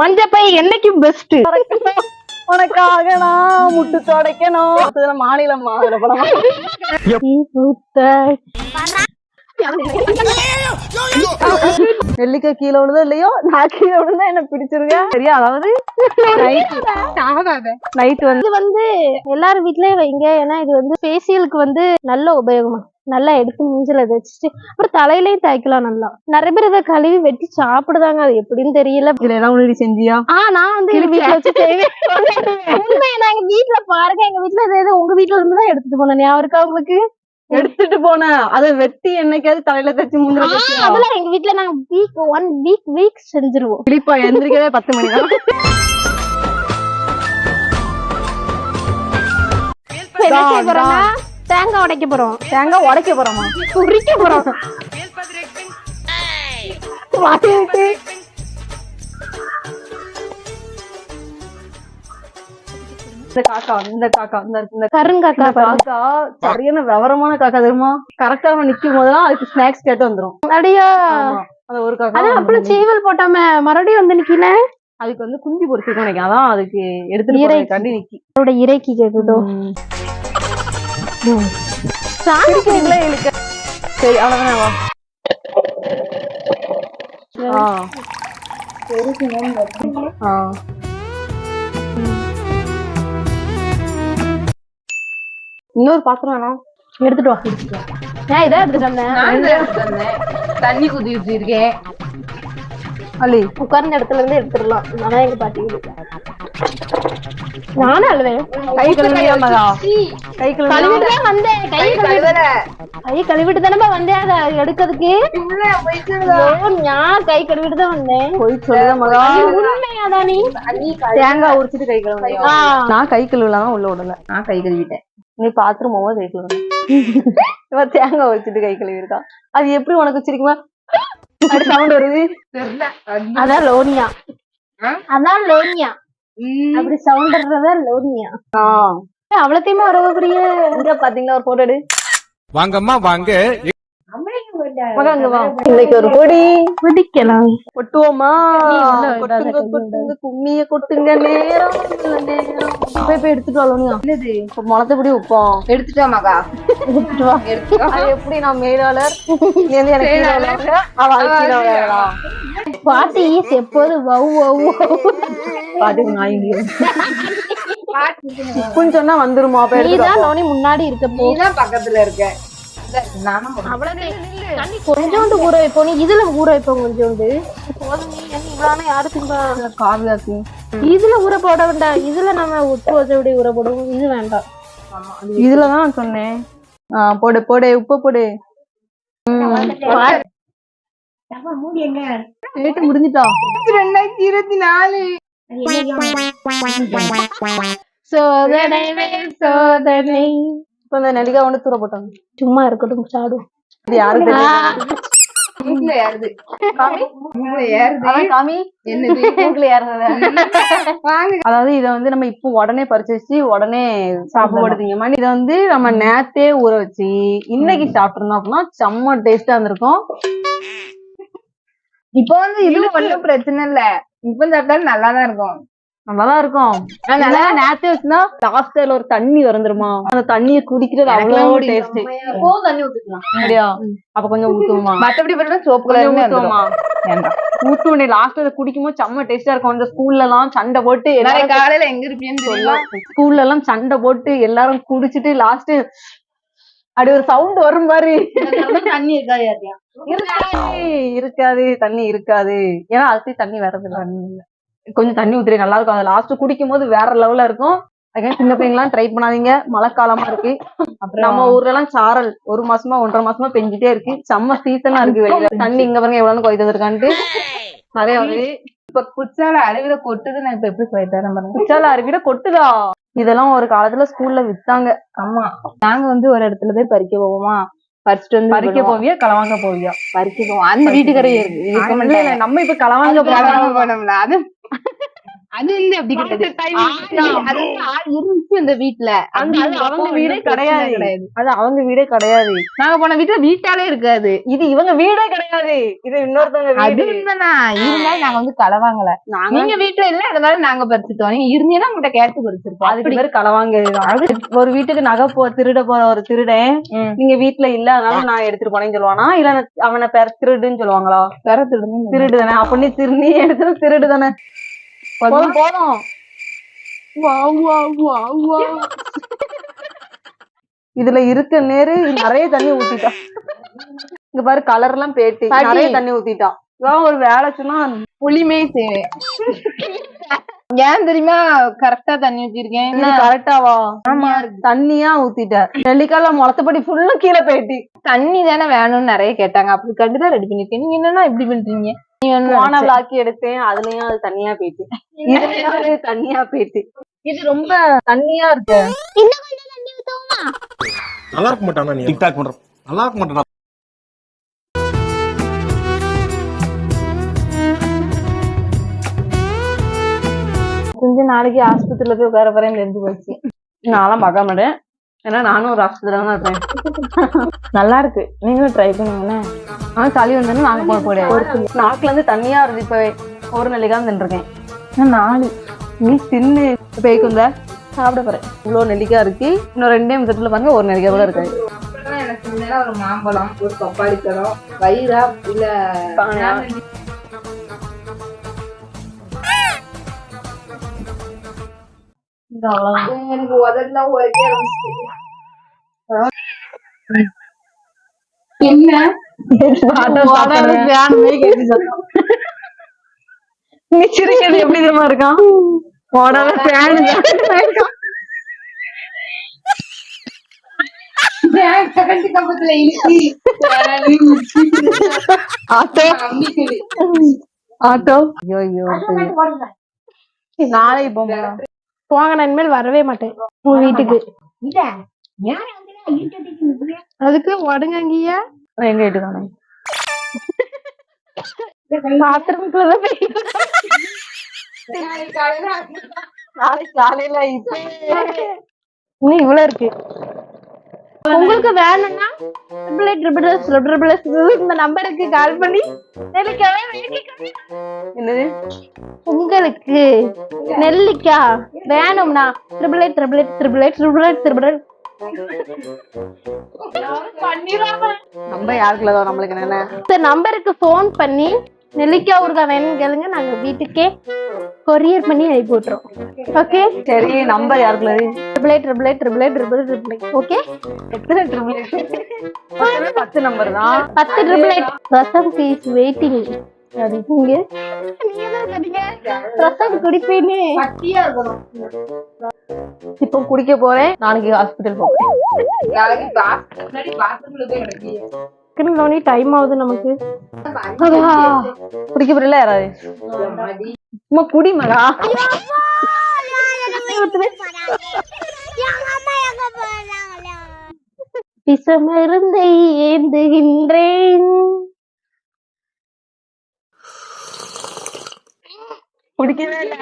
மஞ்சப்பை என்னைக்கும் பெஸ்ட் உனக்காக நான் முட்டு தொடக்கணும். அதுல மாநிலம் மாநில படம். நெல்லிக்காய் கீழே விழுதோ இல்லையோ? நான் கீழே விழுந்தா என்ன பிடிச்சிருக்கேன் சரியா? அதாவது நைட் வந்து வந்து எல்லாரும் வீட்லயே வைங்க. ஏன்னா இது வந்து ஃபேஷியலுக்கு வந்து நல்ல உபயோகமா நல்லா எடுத்து மூஞ்சில தேய்ச்சிட்டு அப்புறம் தலையிலயும் தேய்க்கலாம் நல்லா. நிறைய பேர் இதை கழுவி வெட்டி சாப்பிடுதாங்க. அது எப்படின்னு தெரியல. இதுல எல்லாம் உள்ள செஞ்சியா? ஆ நான் வந்து எங்க வீட்ல வச்சு செய்வேன் உண்மையா நான் எங்க வீட்ல பாருங்க. எங்க வீட்ல இது எது உங்க வீட்ல இருந்து தான் எடுத்துட்டு போனேன் ஞாபகம் இருக்கா உங்களுக்கு? எடுத்துட்டு போனேன் அதை வெட்டி என்னைக்காவது தலையில தச்சு முந்திர அதெல்லாம் எங்க வீட்ல நாங்க வீக் ஒன் வீக் வீக் செஞ்சிருவோம். கிளிப்பா எந்திரிக்கவே பத்து மணி தான் என்ன செய்ய போறோம்னா தேங்காய் உடைக்க போறோம். தேங்காய் உடைக்க போறோமா? உரிக்க போறோம். வாங்கிட்டு இந்த காக்கா இந்த காக்கா இந்த இந்த கருங்காக்கா காக்கா சரியான விவரமான காக்கா தெரியுமா? கரெக்டா நம்ம நிக்கும் போதெல்லாம் அதுக்கு ஸ்நாக்ஸ் கேட்டு வந்துரும். அடியா ஆமா. அது ஒரு காக்கா அதான் அப்பளும் சீவல் போட்டாம மறுபடியும் வந்து நிக்கல? அதுக்கு வந்து குஞ்சு பொறிச்சிருக்கோம் நினைக்கிறேன். அதான் அதுக்கு இறை. போறதுக்காண்டி நிக்கி. அதோட இறைக்கு கேக்குதோ சரி அவ்வளவுதானே வா. ஆ. ஆ. இன்னொரு பாத்திரம் வேணாம். எடுத்துட்டு வா. எடுத்துட்டு வா நான் இதான் எடுத்துட்டு வந்தேன். தண்ணி குதி வச்சிருக்கேன். அலி உட்கார்ந்த இடத்துல இருந்து எடுத்துடலாம். நான் எங்க பாட்டி நானும் அழுவேன் கை கழுவியா மகா கை கழுவிட்டு தான் வந்தேன். கை கழுவிட்டு கை கழுவிட்டு தானே வந்தேன். அதை எடுக்கிறதுக்கு. நான் கை கழுவிட்டு தான் வந்தேன். போய் சொல்லுத மகா. உண்மையாதா நீ தேங்காய் உரிச்சிட்டு கை கழுவுனியா ஆ. நான் கை கழுவலாம் உள்ள விடல. நான் கை கழுவிட்டேன். நீ பாத்ரூம் போகும்போது கை கழுவு இவ தேங்காய் உரிச்சிட்டு கை கழுவி இருக்கா அது எப்படி உனக்கு சிரிக்குமா அப்படி சவுண்ட் வருது. அதான் லோனியா. ஆ? அதான் லோனியா. அப்படி சவுண்ட் வர்றதா லோனியா. அவ்வளத்தையுமே வரக்கூடிய இங்க பாத்தீங்களா ஒரு போட்டோ எடு. வாங்கம்மா வாங்க. இன்னைக்கு ஒரு பொடி பிடிக்கலாம் கொட்டுவோமா? கொட்டுங்க கொட்டுங்க கும்மிய கொட்டுங்க நேரம் போய் போய் எடுத்துட்டு வரணும் என்னது? இப்ப முளத்தபடி வைப்போம் எடுத்துட்டா மகா. எடுத்துட்டு வா. எடுத்துட்டா அது எப்படி நான் மேலாளர்? எனக்கு பாட்டி ஈஸ் எப்போது வவ் வவ் வவ். பாட்டுக்கு நாய்ங்க உப்புன்னு சொன்னா வந்துருமா? நீதான் லோனி முன்னாடி இருக்க நீதான் பக்கத்துல இருக்க. நானும் கொஞ்சோண்டு ஊற வைப்போம். நீ இதுல ஊற வைப்போம் கொஞ்சோண்டு போதும் நீ என்ன இவ்வளவு யாரு திம்பா இதுல ஊற போட வேண்டாம் இதுல நம்ம உப்பு வச்சபடி ஊற போடுவோம்? இது வேண்டாம். இதுலதான் சொன்னேன். போடு போடு உப்பு போடு. ரேட்டு முடிஞ்சிட்டா? ரெண்டாயிரத்தி இருபத்தி நாலு. சோதனை மேல் சோதனை. இப்ப இந்த நெல்லிக்காய் ஒண்ணு தூர போட்டாங்க சும்மா இருக்கட்டும் சாடு இது யாருக்கு தெரியும் மூக்குல ஏறுது காமி? மூக்குல ஏறுது காமி. என்னது? மூக்குல ஏறுறது அதாவது இத வந்து நம்ம இப்போ உடனே பறிச்சு வச்சு உடனே சாப்பிடுறதுங்க மாதிரி இதை வந்து நம்ம நேத்தே ஊற வச்சு இன்னைக்கு சாப்பிட்டுருந்தோம் அப்படின்னா செம்ம டேஸ்டா இருந்திருக்கும். இப்போ வந்து இது ஒண்ணும் பிரச்சனை இல்ல. இப்ப சாப்பிட்டாலும் நல்லா தான் இருக்கும். நல்லாதான் இருக்கும். நல்லா நேத்தே வச்சுன்னா லாஸ்ட் ஒரு தண்ணி வந்துருமா அந்த தண்ணிய குடிக்கிறது அவ்வளோ டேஸ்ட் தண்ணி ஊத்திக்கலாம். அப்படியா? அப்ப கொஞ்சம் ஊத்துவோமா? மத்தபடி பார்த்தா சோப்பு கலர் ஊத்துவோமா? வேண்டாம். ஊத்துவனே லாஸ்ட் அதை குடிக்கும்போது செம்ம டேஸ்டா இருக்கும். இந்த ஸ்கூல்ல எல்லாம் சண்டை போட்டு நாளைக்கு காலையில எங்க இருப்பீங்கன்னு தெரியல ஸ்கூல்ல எல்லாம் சண்டை போட்டு எல்லாரும் குடிச்சிட்டு லாஸ்ட் அப்படி ஒரு சவுண்ட் வரும் பாரு. தண்ணி இருக்காது இருக்காது இருக்காது. தண்ணி இருக்காது. ஏன்னா அதுக்கு தண்ணி வரது இல்ல. கொஞ்சம் தண்ணி ஊத்துறி நல்லா இருக்கும். அது லாஸ்ட் குடிக்கும் போது வேற லெவல்ல இருக்கும். அதுக்காக சின்ன பிள்ளைங்களாம் ட்ரை பண்ணாதீங்க. மழை காலமா இருக்கு. நம்ம ஊர்ல எல்லாம் சாரல் ஒரு மாசமா ஒன்றரை மாசமா பெஞ்சிட்டே இருக்கு. செம்ம சீசனா இருக்கு வெளியில. தண்ணி இங்க பாருங்க எவ்வளவு கொய்து வந்திருக்கான்ட்டு. நிறைய வருது. இப்ப குச்சால அருவில கொட்டுது நான் இப்ப எப்படி போய் தரேன் பாருங்க. குச்சால அருவிட கொட்டுதா? இதெல்லாம் ஒரு காலத்துல ஸ்கூல்ல வித்தாங்க. ஆமா. நாங்க வந்து ஒரு இடத்துல போய் பறிக்க போவோமா? பறிச்சுட்டு வந்து பறிக்க. போவியா? களவாங்க போவியா? பறிக்க போவோம். அந்த வீட்டுக்காரே நம்ம இப்ப களவாங்க பறிக்க போனோம்ல, அது அது வந்து அப்படி கிடையாது. இருந்துச்சு வீட்டுல அந்த அது அவங்க வீடே பிரச்சனை கிடையாது. அது அவங்க வீடே கிடையாது. நாங்க போன வீட்டுல வீட்டாலே இருக்காது. இது இவங்க வீடே கிடையாது. இது இன்னொருத்தவங்க அது உண்மைதான். இருந்தாலும் நாங்க வந்து களவாங்கல நாங்க வீட்டுல இல்ல அதனால நாங்க பறிச்சுட்டோம் நீங்க இருந்தீங்கன்னா உங்கள்ட்ட கேட்டு பறிச்சிருப்போம். அதுக்கு பேர் களவாங்க ஒரு வீட்டுக்கு நகை போ திருட போற ஒரு திருடன். நீங்க வீட்டுல இல்ல அதனால நான் எடுத்துட்டு போனேன்னு சொல்லுவானா? இல்ல அவனை பேர் திருடுன்னு சொல்லுவாங்களா? பெறத்துடுங்க திருடு தானே அப்ப நீ திரு நீ எடுத்தது திருடு தானே போதும் போதும். இதுல இருக்க நேரு நிறைய தண்ணி ஊத்திட்டா. இங்க பாரு கலர் எல்லாம் பேட்டு. நிறைய தண்ணி ஊத்திட்டான் இவன் ஒரு வேலை சொன்னா புளிமே செய்வேன் ஏன் தெரியுமா கரெக்டா தண்ணி ஊத்திருக்கேன்? கரெக்டாவா தண்ணியா ஊத்திட்ட. நெல்லிக்கால முளத்தப்படி ஃபுல்லா கீழே போயிட்டு தண்ணி தானே வேணும்னு நிறைய கேட்டாங்க. அப்படி கண்டுதான் ரெடி பண்ணிருக்கேன். நீங்க என்னன்னா இப்படி பண்றீங்க? போன. விளாக்கி எடுத்தேன் அதுலயும் அது தண்ணியா போயிட்டு. இதுலயும் தண்ணியா போயிட்டு. இது ரொம்ப தண்ணியா இருக்கு. நல்லா இருக்க மாட்டானா நீ? டிக்டாக் பண்ற. நல்லா இருக்க மாட்டானா? கொஞ்ச நாளைக்கு ஆஸ்பத்திரியில போய் உட்கார போறேன் தெரிஞ்சு போச்சு. நான்லாம் பார்க்க மாட்டேன் ஏன்னா நானும் ஒரு ஆஸ்பத்திரியில தான் இருப்பேன் நல்லா இருக்கு. நீங்களும் ட்ரை பண்ணுங்கன்னா ஆனா சளி வந்தோன்னு நாங்க போக முடியாது நாக்குல இருந்து தண்ணியா இருந்து இப்பவே. ஒரு நெல்லிக்காய் தின்றுருக்கேன். நாலு. நீ தின்னு. பேய்க்குந்த சாப்பிட போறேன். இவ்வளவு நெல்லிக்காய் இருக்கு. இன்னும் ரெண்டே நிமிஷத்துல பாருங்க ஒரு நெல்லிக்காய் கூட இருக்காது. எனக்கு முன்னாடி ஒரு மாம்பழம் ஒரு பப்பாளி பழம் வயிறா இல்ல பானையா? எனக்கு உதட்டுல ஒரே என்ன நீ சிரிக்கிறது எப்படி தெரியுமா இருக்கான் உடனே ஃபேன் கரண்ட் கம்பத்துல இழுச்சி ஆட்டோ ஆட்டோ ஐயோ ஐயோ நாளைக்கு போகலாம் போங்க நான் இனிமேல் வரவே மாட்டேன். உங்க வீட்டுக்கு. அதுக்கு உடங்கங்கியா எங்க வீட்டுக்கு போய் நாளைக்கு காலையில இப்ப இன்னும் இவ்வளவு இருக்கு. உங்களுக்கு வேணும்னா triple eight triple S triple S இந்த நம்பருக்கு கால் பண்ணி நெல்லிக்காய். என்னது? உங்களுக்கு நெல்லிக்காய் வேணும்னா triple eight triple eight triple eight triple eight triple eight நம்ம யாருக்குள்ளதோ நம்மளுக்கு என்ன? இந்த நம்பருக்கு ஃபோன் பண்ணி நெல்லிக்காய் ஊறுகாய் வேணும்னு கேளுங்க. நாங்க வீட்டுக்கே கொரியர் பண்ணி அனுப்பி விட்டுறோம் ஓகே சரி number யாருக்குள்ளது triple eight triple eight triple eight triple triple eight okay எத்தனை ட்ரிபிள் பத்து நம்பர் தான்? பத்து triple eight rasam piece waiting நீங்க ரசம் குடிப்பேன்னு. இப்போ குடிக்க போறேன். நாளைக்கு ஹாஸ்பிட்டல் போறேன் கிடக்கு. டைம் ஆகுது நமக்கு. குடிக்க போறல யாராவது? சும்மா குடிமடா பிசமருந்தை ஏந்துகின்றேன். குடிக்கவே இல்லை.